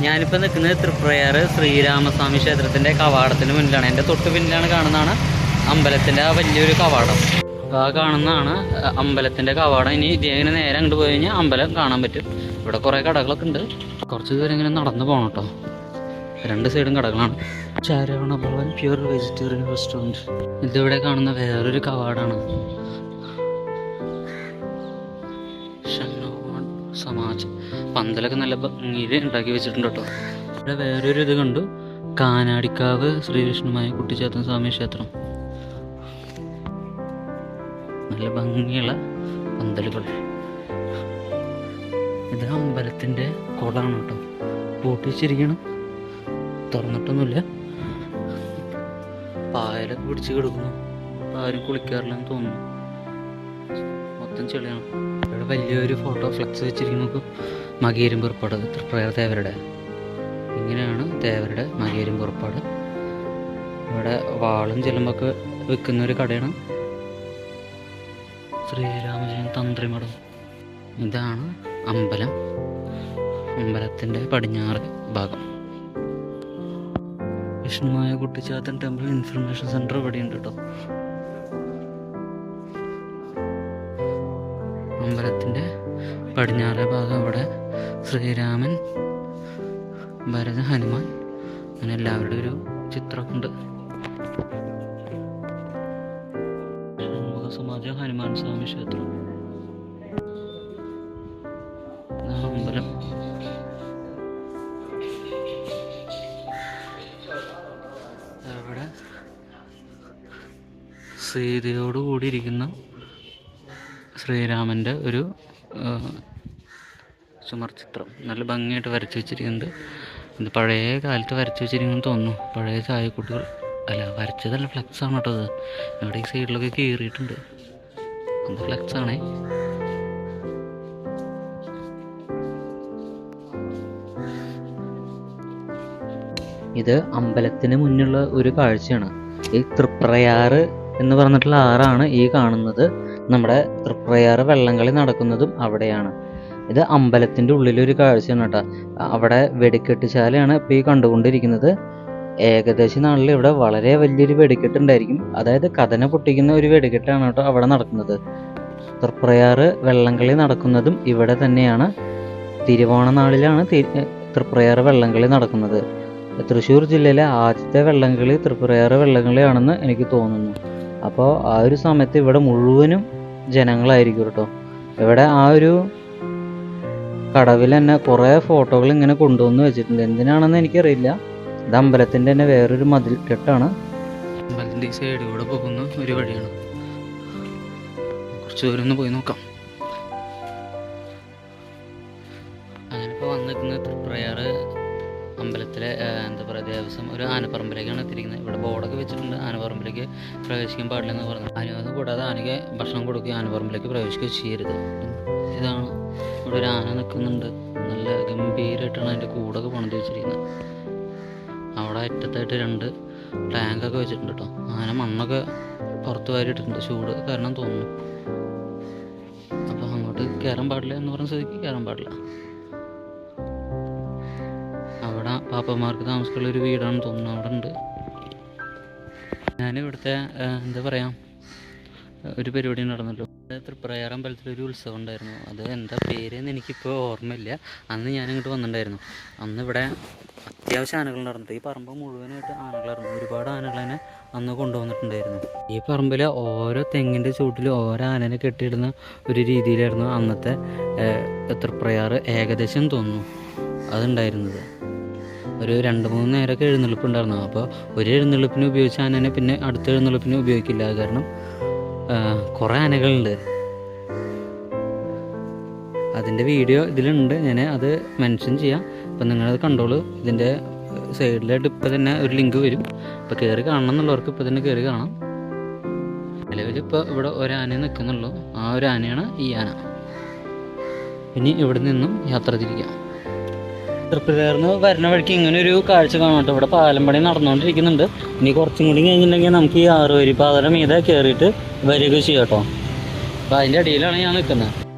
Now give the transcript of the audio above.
ഞാനിപ്പോൾ നിൽക്കുന്നത് തൃപ്രയാർ ശ്രീരാമസ്വാമി ക്ഷേത്രത്തിന്റെ കവാടത്തിന് മുന്നിലാണ്. എന്റെ തൊട്ട് പിന്നിലാണ് കാണുന്നതാണ് അമ്പലത്തിന്റെ ആ വലിയൊരു കവാടം. ആ കാണുന്നതാണ് അമ്പലത്തിന്റെ കവാടം. ഇനി ഇങ്ങനെ നേരെ അങ്ങോട്ട് പോയി കഴിഞ്ഞാൽ അമ്പലം കാണാൻ പറ്റും. ഇവിടെ കുറേ കടകളൊക്കെ ഉണ്ട്. കുറച്ച് ദൂരം ഇങ്ങനെ നടന്നു പോകണം കേട്ടോ രണ്ട് സൈഡും കടകളാണ്. Saravana Bhavan pure vegetarian restaurant. ഇതിവിടെ കാണുന്ന വേറൊരു കവാടാണ്. സമാജ്. പന്തലൊക്കെ നല്ല ഭംഗിയിൽ ഉണ്ടാക്കി വെച്ചിട്ടുണ്ട് കേട്ടോ. ഇവിടെ വേറൊരു ഇത് കണ്ടു. കാനാടിക്കാവ് ശ്രീകൃഷ്ണമായ കുട്ടിച്ചാത്തൻ സ്വാമി ക്ഷേത്രം. നല്ല ഭംഗിയുള്ള പന്തലുകൾ. ഇത് അമ്പലത്തിന്റെ കുളമാണ് കേട്ടോ. പൂട്ടിച്ചിരിക്കണം തുറന്നിട്ടൊന്നുമില്ല. പായലൊക്കെ പിടിച്ച് കിടക്കുന്നു. ആരും കുളിക്കാറില്ലെന്ന് തോന്നുന്നു. മൊത്തം ചെളിയാണ് ഇവിടെ വലിയൊരു ഫോട്ടോ ഫ്ലെക്സ് വെച്ചിരിക്കുന്നത് മകേരും പുറപ്പാട് തൃപ്രയർ ദേവരുടെ. ഇങ്ങനെയാണ് ദേവരുടെ മകേരും പുറപ്പാട്. ഇവിടെ വാളും ചെല്ലുമ്പോൾ വിൽക്കുന്ന ഒരു കടയാണ്. ശ്രീരാമജയൻ തന്ത്രിമഠം. ഇതാണ് അമ്പലം. അമ്പലത്തിന്റെ പടിഞ്ഞാറ് ഭാഗം. Vishnumaya Kuttichathan temple information centre ഇവിടെയുണ്ട് കേട്ടോ അമ്പലത്തിന്റെ പടിഞ്ഞാറേ ഭാഗം അവിടെ ശ്രീരാമൻ ഭരത ഹനുമാൻ അങ്ങനെ എല്ലാവരുടെ ഒരു ചിത്രമുണ്ട്. സമാജ ഹനുമാൻ സ്വാമി ക്ഷേത്രം. അമ്പലം അവിടെ സീതയോട് കൂടിയിരിക്കുന്ന ശ്രീരാമന്റെ ഒരു ചുമർ ചുമർചിത്രം നല്ല ഭംഗിയായിട്ട് വരച്ചു വെച്ചിരിക്കുന്നുണ്ട്. ഇത് പഴയ കാലത്ത് വരച്ചു വെച്ചിരിക്കുന്നു തോന്നുന്നു. പഴയ ചായക്കുട്ടികൾ അല്ല വരച്ചതല്ല ഫ്ലെക്സ് ആണ് കേട്ടോ അത്. ഇവിടെ ഈ സൈഡിലൊക്കെ കീറിയിട്ടുണ്ട്. അത് ഫ്ലെക്സ് ആണേ. ഇത് അമ്പലത്തിന് മുന്നിലുള്ള ഒരു കാഴ്ചയാണ്. ഈ തൃപ്രയാറ് എന്ന് പറഞ്ഞിട്ടുള്ള ആറാണ് ഈ കാണുന്നത്. നമ്മുടെ തൃപ്രയാറ് വെള്ളംകളി നടക്കുന്നതും അവിടെയാണ്. ഇത് അമ്പലത്തിന്റെ ഉള്ളിലൊരു കാഴ്ചയാണ് കേട്ടോ. അവിടെ വെടിക്കെട്ടുശാലയാണ് ഇപ്പോൾ ഈ കണ്ടുകൊണ്ടിരിക്കുന്നത്. ഏകദേശം നാളിൽ ഇവിടെ വളരെ വലിയൊരു വെടിക്കെട്ടുണ്ടായിരിക്കും അതായത് കഥന പൊട്ടിക്കുന്ന ഒരു വെടിക്കെട്ടാണ് കേട്ടോ അവിടെ നടക്കുന്നത്. തൃപ്രയാറ് വെള്ളംകളി നടക്കുന്നതും ഇവിടെ തന്നെയാണ്. തിരുവോണ നാളിലാണ് തൃപ്രയാറ് വെള്ളംകളി നടക്കുന്നത്. തൃശ്ശൂർ ജില്ലയിലെ ആദ്യത്തെ വെള്ളംകളി തൃപ്രയാറ് വെള്ളംകളിയാണെന്ന് എനിക്ക് തോന്നുന്നു. അപ്പോൾ ആ ഒരു സമയത്ത് ഇവിടെ മുഴുവനും ജനങ്ങളായിരിക്കും കേട്ടോ. ഇവിടെ ആ ഒരു കടവിൽ തന്നെ കുറേ ഫോട്ടോകൾ ഇങ്ങനെ കൊണ്ടുവന്ന് വെച്ചിട്ടുണ്ട്. എന്തിനാണെന്ന് എനിക്കറിയില്ല. ഇത് അമ്പലത്തിന്റെ തന്നെ വേറൊരു മതിൽ കെട്ടാണ്. അമ്പലത്തിന്റെ ഈ സൈഡിലൂടെ പോകുന്ന ഒരു വഴിയാണ്. കുറച്ച് ദൂരം ഒന്ന് പോയി നോക്കാം. അങ്ങനെ ഇപ്പോൾ വന്നിരിക്കുന്നത് തൃപ്രയാറ് അമ്പലത്തിലെ എന്താ പറയുക ദേവസ്വം ഒരു ആനപ്പറമ്പിലേക്കാണ് എത്തിയിരിക്കുന്നത്. ഇവിടെ ബോർഡൊക്കെ വെച്ചിട്ടുണ്ട്. ആനപ്പറമ്പിലേക്ക് പ്രവേശിക്കാൻ പാടില്ലെന്ന് പറഞ്ഞു. അനുവാദം കൂടാതെ ആനയ്ക്ക് ഭക്ഷണം കൊടുക്കുകയും ആനപ്പറമ്പിലേക്ക് പ്രവേശിക്കുകയും ചെയ്യരുത്. ഇതാണ് ഇവിടെ ഒരു ആന നിൽക്കുന്നുണ്ട്. നല്ല ഗംഭീരമായിട്ടാണ് അതിന്റെ കൂടൊക്കെ പണിത് വെച്ചിരിക്കുന്നത്. അവിടെ അറ്റത്തായിട്ട് രണ്ട് ടാങ്കൊക്കെ വെച്ചിട്ടുണ്ട് കേട്ടോ. ആന മണ്ണൊക്കെ പുറത്ത് വാരിയിട്ടിട്ടുണ്ട്. ചൂട് കാരണം തോന്നുന്നു. അപ്പോൾ അങ്ങോട്ട് കയറാൻ പാടില്ല എന്ന് പറഞ്ഞ സ്ഥിതിക്ക് കയറാൻ പാടില്ല. പാപ്പന്മാർക്ക് താമസിക്കുള്ള ഒരു വീടാണ് തോന്നുന്നത് അവിടെ ഉണ്ട്. ഞാനിവിടുത്തെ എന്താ പറയാ ഒരു പരിപാടി നടന്നല്ലോ. തൃപ്രയാർ അമ്പലത്തിൽ ഒരു ഉത്സവം ഉണ്ടായിരുന്നു. അത് എന്താ പേരെന്ന് എനിക്കിപ്പോൾ ഓർമ്മയില്ല. അന്ന് ഞാൻ ഇങ്ങോട്ട് വന്നിട്ടുണ്ടായിരുന്നു. അന്ന് ഇവിടെ അത്യാവശ്യം ആനകൾ നടന്നിട്ട് ഈ പറമ്പ് മുഴുവനായിട്ട് ആനകളായിരുന്നു. ഒരുപാട് ആനകൾ തന്നെ അന്ന് കൊണ്ടുവന്നിട്ടുണ്ടായിരുന്നു. ഈ പറമ്പിൽ ഓരോ തെങ്ങിന്റെ ചൂട്ടിൽ ഓരോ ആനനെ കെട്ടിയിടുന്ന ഒരു രീതിയിലായിരുന്നു അന്നത്തെ തൃപ്രയാർ ഏകദേശം തോന്നുന്നു. അതുണ്ടായിരുന്നത്. ഒരു രണ്ട് മൂന്ന് നേരമൊക്കെ എഴുന്നള്ളിപ്പ് ഉണ്ടായിരുന്നു. അപ്പോൾ ഒരു എഴുന്നള്ളിപ്പിന് ഉപയോഗിച്ച ആനനെ പിന്നെ അടുത്ത എഴുന്നള്ളിപ്പിന് ഉപയോഗിക്കില്ല. കാരണം കുറേ ആനകളുണ്ട്. അതിന്റെ വീഡിയോ ഇതിലുണ്ട്. ഞാൻ അത് മെൻഷൻ ചെയ്യാം. അപ്പം നിങ്ങളത് കണ്ടോളൂ. ഇതിന്റെ സൈഡിലായിട്ട് ഇപ്പോൾ തന്നെ ഒരു ലിങ്ക് വരും. അപ്പോൾ കയറി കാണണം എന്നുള്ളവർക്ക് ഇപ്പോൾ തന്നെ കയറി കാണാം. നിലവിൽ ഇപ്പോൾ ഇവിടെ ഒരാന നിൽക്കുന്നുള്ളൂ ആ ഒരു ആനയാണ് ഈ ആന. ഇനി ഇവിടെ നിന്നും യാത്ര തിരിക്കാം. തൃപ്തികർന്ന് വരുന്ന വഴിക്ക് ഇങ്ങനെ ഒരു കാഴ്ച കാണാം കേട്ടോ. ഇവിടെ പാലമ്പണി പണി നടന്നുകൊണ്ടിരിക്കുന്നുണ്ട്. ഇനി കുറച്ചും കൂടി കഴിഞ്ഞിട്ടുണ്ടെങ്കിൽ നമുക്ക് ഈ ആറ് വരി പാതയുടെ മീതെ കയറിയിട്ട് വരിക ചെയ്യാം കേട്ടോ. അപ്പോൾ അതിന്റെ അടിയിലാണ് ഞാൻ നിൽക്കുന്നത്.